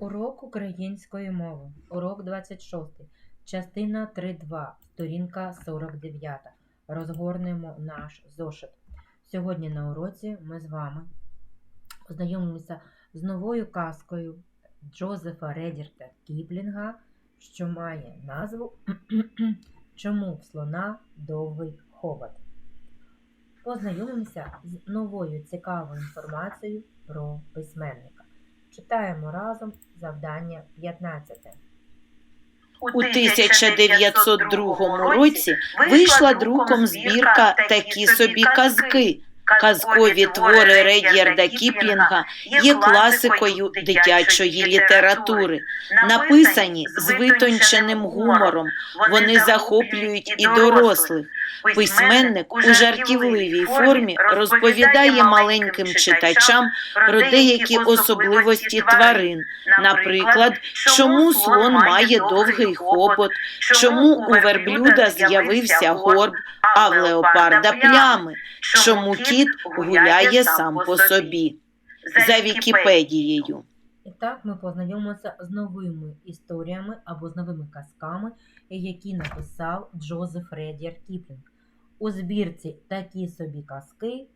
Урок української мови. Урок 26. Частина 3.2. Сторінка 49. Розгорнемо наш зошит. Сьогодні на уроці ми з вами познайомимося з новою казкою Джозефа Редірта Кіплінга, що має назву Чому в слона довгий хобот. Познайомимося з новою цікавою інформацією про письменника. Читаємо разом завдання 15. У 1902 році вийшла друком збірка Такі собі казки. Казкові твори Ред'ярда Кіплінга є класикою дитячої літератури, написані з витонченим гумором. Вони захоплюють і дорослих. Письменник у жартівливій формі розповідає маленьким читачам про деякі особливості тварин, наприклад, чому слон має довгий хобот, чому у верблюда з'явився горб, а в леопарда плями, чому кіт гуляє сам по собі. За Вікіпедією. І так ми познайомимося з новими історіями або з новими казками, які написав Джозеф Редір Кіплінг. У збірці такі собі казки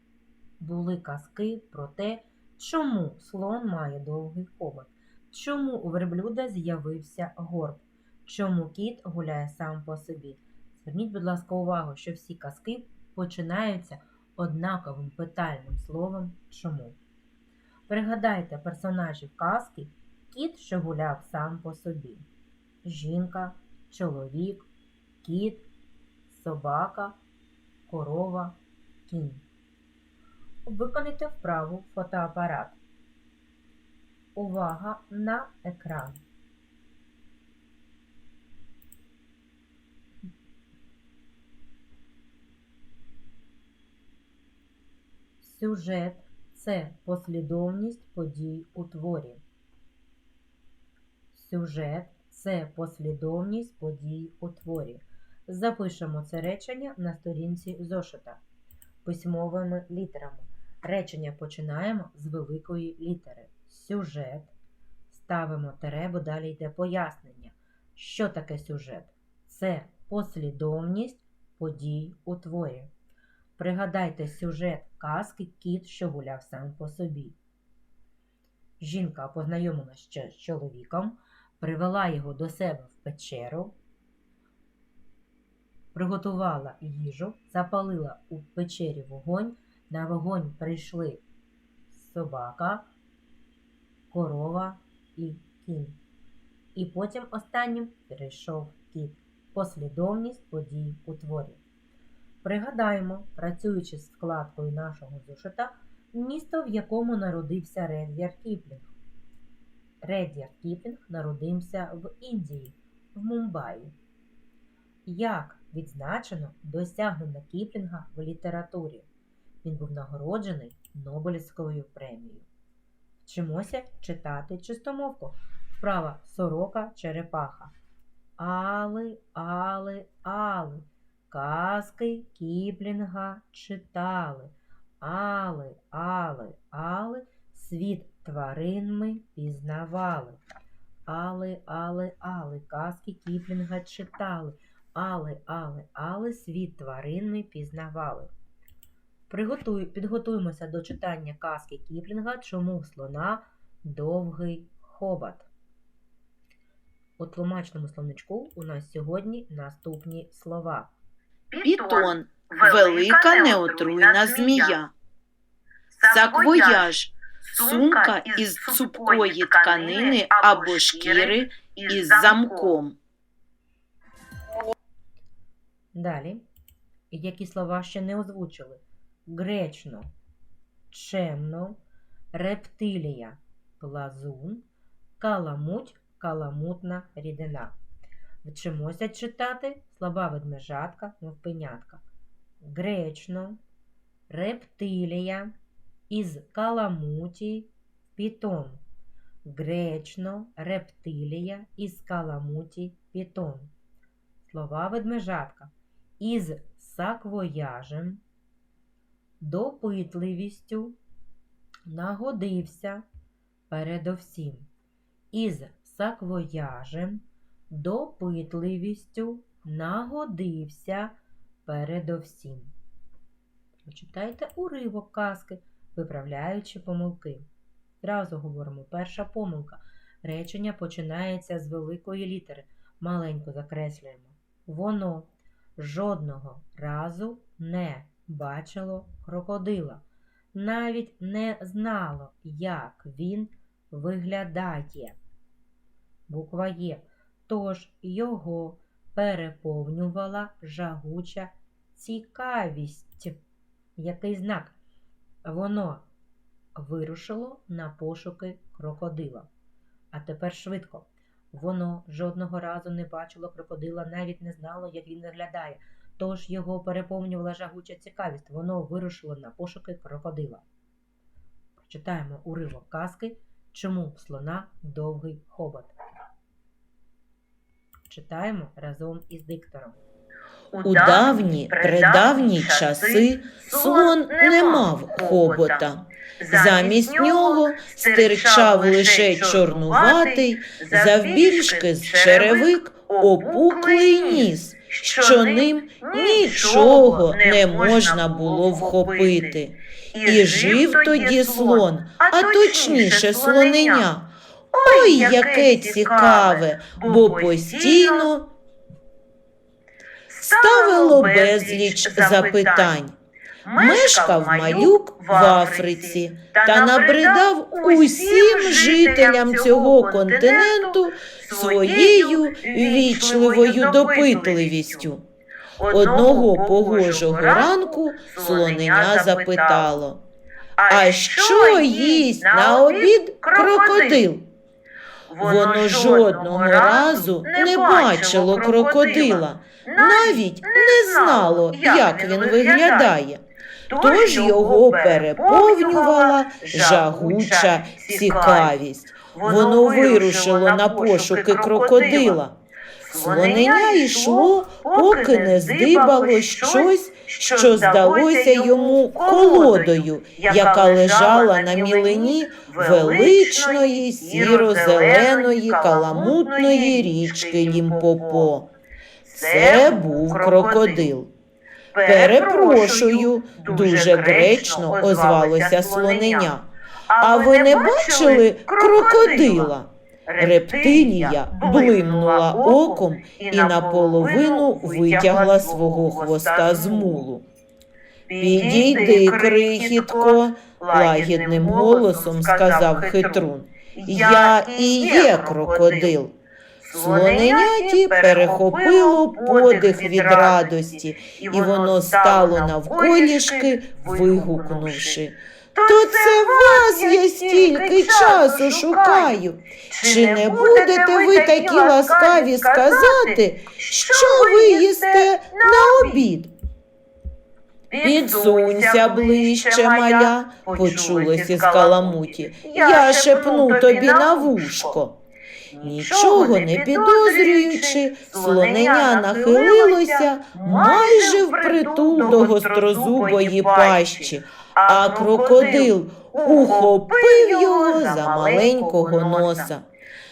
були казки про те, чому слон має довгий хобот, чому у верблюда з'явився горб, чому кіт гуляє сам по собі. Зверніть, будь ласка, увагу, що всі казки починаються однаковим питальним словом чому. Пригадайте персонажів казки кіт, що гуляв сам по собі. Жінка, чоловік, кіт, собака, корова, кінь. Виконайте вправу фотоапарат. Увага на екран. Сюжет це послідовність подій у творі. Сюжет це послідовність подій у творі. Запишемо це речення на сторінці зошита письмовими літерами. Речення починаємо з великої літери. Сюжет. Ставимо тире, бо далі йде пояснення. Що таке сюжет? Це послідовність подій у творі. Пригадайте сюжет казки Кіт, що гуляв сам по собі. Жінка познайомилася з чоловіком, привела його до себе в печеру, приготувала їжу, запалила у печері вогонь. На вогонь прийшли собака, корова і кінь. І потім останнім прийшов кіт. Послідовність подій у творі. Пригадаємо, працюючи з вкладкою нашого зошита, місто, в якому народився Ред'яр Кіплінг. Ред'яр Кіплінг народився в Індії, в Мумбаї. Як відзначено досягнення Кіплінга в літературі? Він був нагороджений Нобелівською премією. Вчимося читати чистомовку. Вправа сорока черепаха. Али, али, али. Казки Кіплінга читали. Али, али, али, світ тварин ми пізнавали. Али, али, али, казки Кіплінга читали. Али, али, али, світ тварин ми пізнавали. Приготуй, підготуємося до читання казки Кіплінга Чому слона довгий хобот. У тлумачному словничку у нас сьогодні наступні слова. Пітон велика неотруйна змія. Саквояж сумка із цупкої тканини або шкіри із замком. Далі. Які слова ще не озвучили? Гречно, чемно, рептилія, плазун, каламуть, каламутна рідина. Вчимося читати слова ведмежатка, мовпенятка. Гречно, рептилія, із каламуті, пітон. Гречно, рептилія, із каламуті, пітон. Слова ведмежатка. Із саквояжем, допитливістю, нагодився передовсім. із саквояжем, допитливістю нагодився передовсім. Прочитайте уривок казки, виправляючи помилки. Зразу говоримо, перша помилка. Речення починається з великої літери. Маленько закреслюємо. Воно жодного разу не бачило крокодила, навіть не знало, як він виглядає. Буква Є. Тож його переповнювала жагуча цікавість. Який знак? Воно вирушило на пошуки крокодила. А тепер швидко. Воно жодного разу не бачило крокодила, навіть не знало, як він виглядає. Тож його переповнювала жагуча цікавість. Воно вирушило на пошуки крокодила. Прочитаємо уривок казки, чому слона довгий хобот. Читаємо разом із диктором. У давні, предавні часи слон не мав хобота. Замість нього стирчав лише чорнуватий, завбільшки з черевик опуклий ніс, що ним нічого не можна було вхопити. І жив тоді слон, а точніше слоненя. Ой, яке цікаве, бо постійно ставило безліч запитань. Мешкав малюк в Африці та набридав усім жителям цього континенту своєю вічливою допитливістю. Одного погожого ранку слоненя запитало, а що їсть на обід крокодил? Воно жодного разу не бачило крокодила, навіть не знало, як він виглядає. Тож його переповнювала жагуча цікавість. Воно вирушило на пошуки крокодила. Слоненя йшло, поки не здибало щось, що здалося йому колодою, яка лежала на мілині величної сіро-зеленої каламутної річки Лімпопо. Це був крокодил. Перепрошую, дуже гречно озвалося слоненя. А ви не бачили крокодила? Рептилія блимнула оком і наполовину витягла свого хвоста з мулу. Підійди, крихітко, лагідним голосом сказав хитрун. Я і є крокодил. Слоненяті перехопило подих від радості, і воно стало навколішки, вигукнувши. То це вас я стільки часу шукаю. Чи не будете ви такі ласкаві сказати, що ви їсте на обід? Підсунься ближче, маля, почулось із каламуті. Я шепну тобі на вушко. Нічого не підозрюючи, слоненя нахилилося майже впритул до гострозубої пащі, а крокодил ухопив його за маленького носа.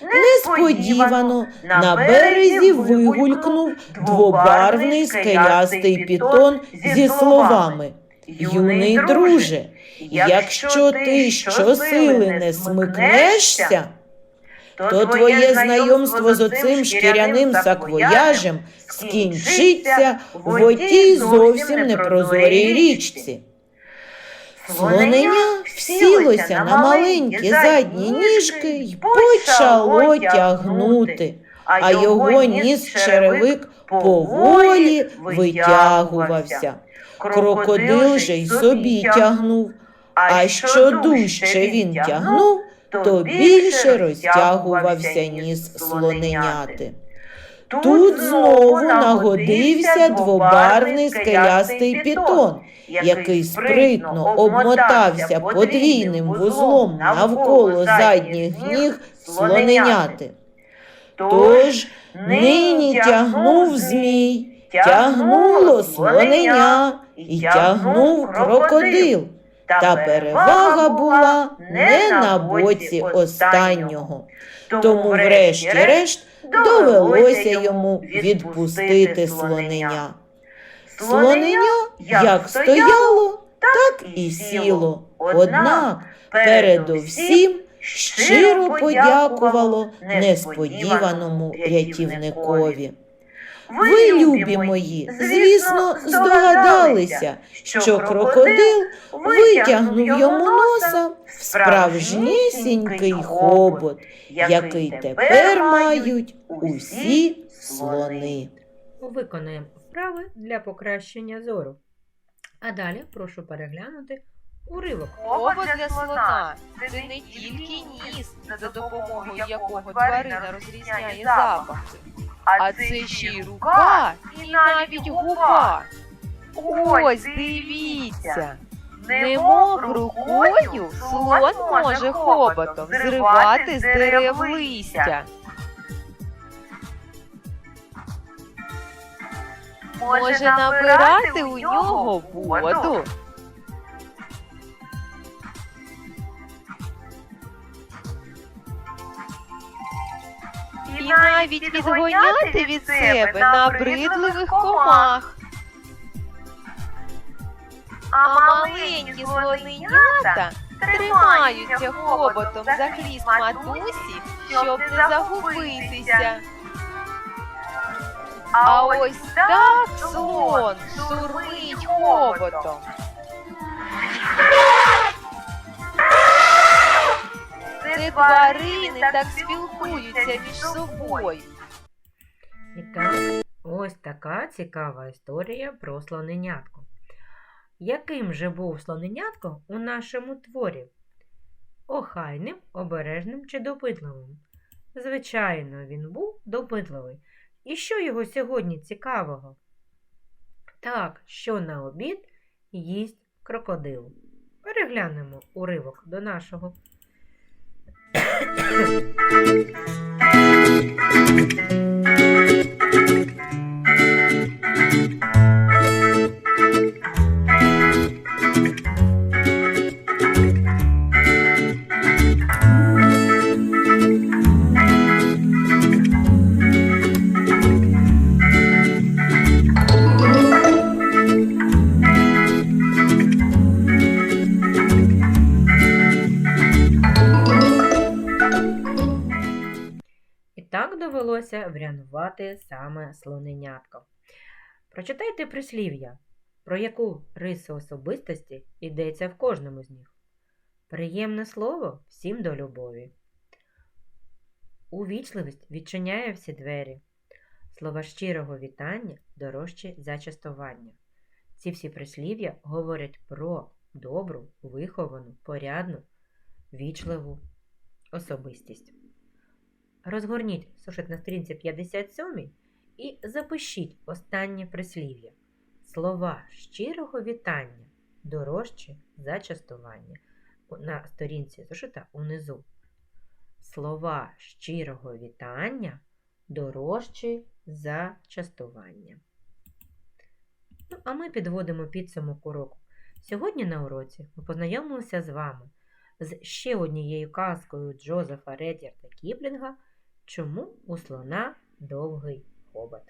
Несподівано на березі вигулькнув двобарвний скелястий пітон зі словами Юний друже, якщо ти щосили не смикнешся, то твоє знайомство з оцим шкіряним саквояжем скінчиться в отій зовсім непрозорій річці. Слоненя всілося на маленькі задні ніжки й почало тягнути, а його ніс черевик поволі витягувався. Крокодил же й собі тягнув, а що дужче він тягнув, то більше розтягувався ніс слоненяти. Тут знову нагодився двобарвний скелястий пітон, який спритно обмотався подвійним вузлом навколо задніх ніг слоненяти. Тож нині тягнув змій, тягнуло слоненя і тягнув крокодил. Та перевага була не на боці останнього. Тому, врешті-решт, довелося йому відпустити слонення. Слонення як стояло, так і сіло. Однак передовсім щиро подякувало несподіваному рятівникові. Ви, любі мої, звісно, здогадалися, що крокодил витягнув йому носа в справжнісінький хобот, який тепер мають усі слони. Виконаємо вправи для покращення зору. А далі прошу переглянути уривок. Хобот для слона це не тільки ніс, за допомогою якого тварина розрізняє запахи, а це ще й рука і навіть губа. Ось дивіться. Немов рукою слон може хоботом зривати з дерев листя. Може набирати у нього воду. І навіть відгоняти від себе набридливих комах. А маленькі слоненята тримаються хоботом за хвіст матусі, щоб не загубитися. А ось так слон шурмить хоботом. Це тварини так спілкуються між собою. І так, ось така цікава історія про слоненятко. Яким же був слоненятко у нашому творі? Охайним, обережним чи допитливим? Звичайно, він був допитливий. І що його сьогодні цікавого? Так, що на обід їсть крокодил. Переглянемо уривок до нашого. Thank you. Довелося врятувати саме слоненятко. Прочитайте прислів'я, про яку рису особистості йдеться в кожному з них. Приємне слово всім до любові. Увічливість відчиняє всі двері. Слова щирого вітання дорожчі за частування. Ці всі прислів'я говорять про добру, виховану, порядну, вічливу особистість. Розгорніть сушит на сторінці 57 і запишіть останнє прислів'я. Слова щирого вітання дорожче за частування. На сторінці зошита унизу. Слова щирого вітання дорожчі за частування. Ну, а ми підводимо підсумок уроку. Сьогодні на уроці ми познайомилися з вами з ще однією казкою Джозефа Редярта Кіплінга Чому у слона довгий хобот?